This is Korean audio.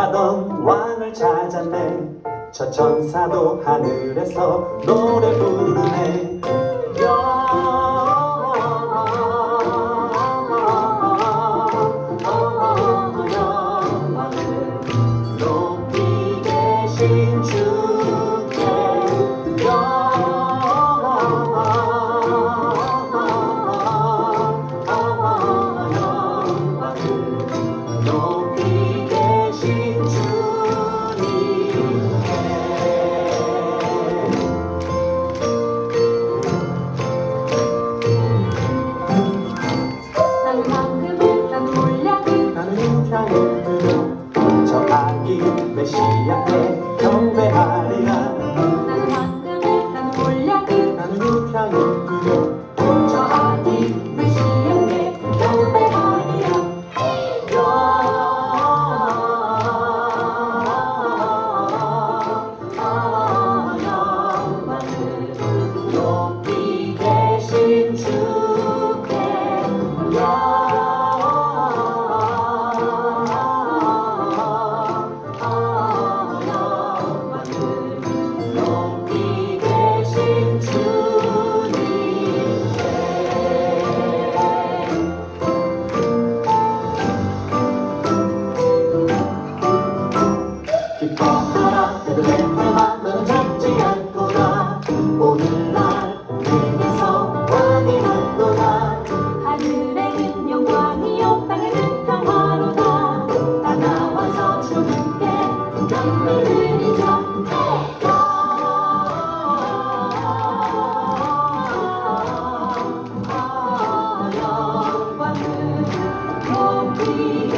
노래하던 왕을 찾았네 저 천사도 하늘에서 노래 부르네 영원을 높이 계신 주 나 기뻐하라 베들레헴아 너는 잡지 않구나 오늘날 내게서 왕이 났도다 하늘에는 영광이요 땅에는 평화로다 다 나와서 주님께 영을 드리자 영광을 높이